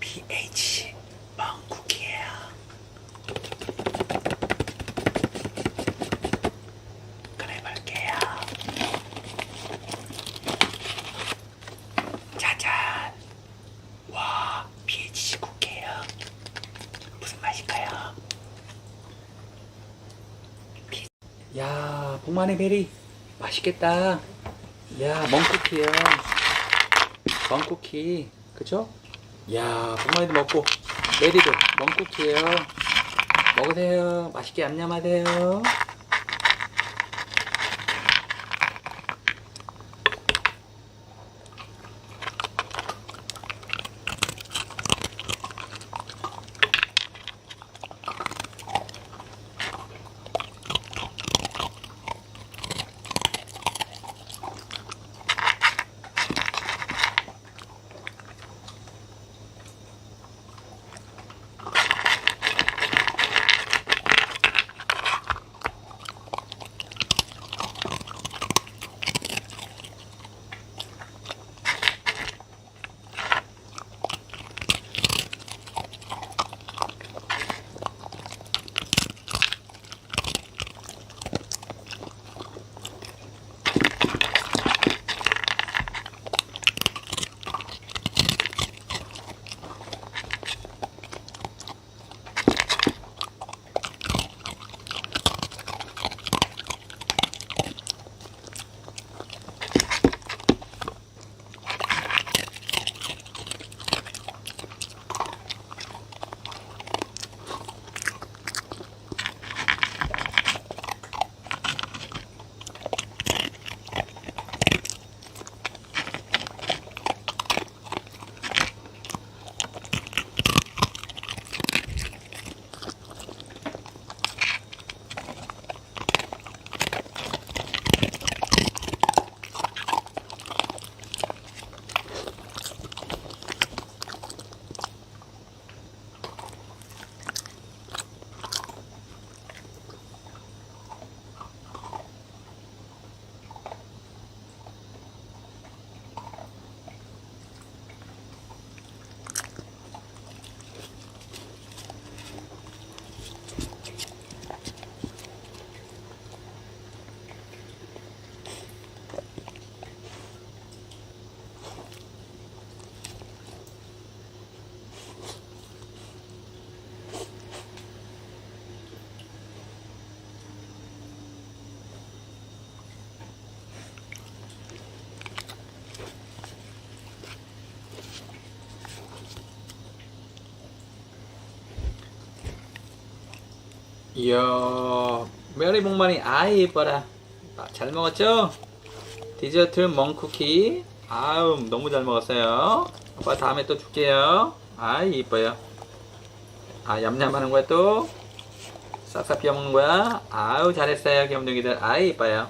PH 멍쿠키예요. 꺼내볼게요. 짜잔. 와, PH 쿠키예요. 무슨 맛일까요? 피- 야, 복만의 베리 맛있겠다. 야, 멍쿠키요. 멍쿠키, 그쵸? 야, 복만이도 먹고 베리도 멍쿠키예요. 먹으세요. 맛있게 얌얌하세요. 이야, 메리 복만이 아이 예뻐라. 아, 잘 먹었죠? 디저트 멍쿠키. 아우, 너무 잘 먹었어요. 아빠 다음에 또 줄게요. 아이 이뻐요. 아, 얌얌하는 거야 또? 싹싹 비워 먹는 거야? 아우, 잘했어요, 귀염둥이들. 아이 이뻐요.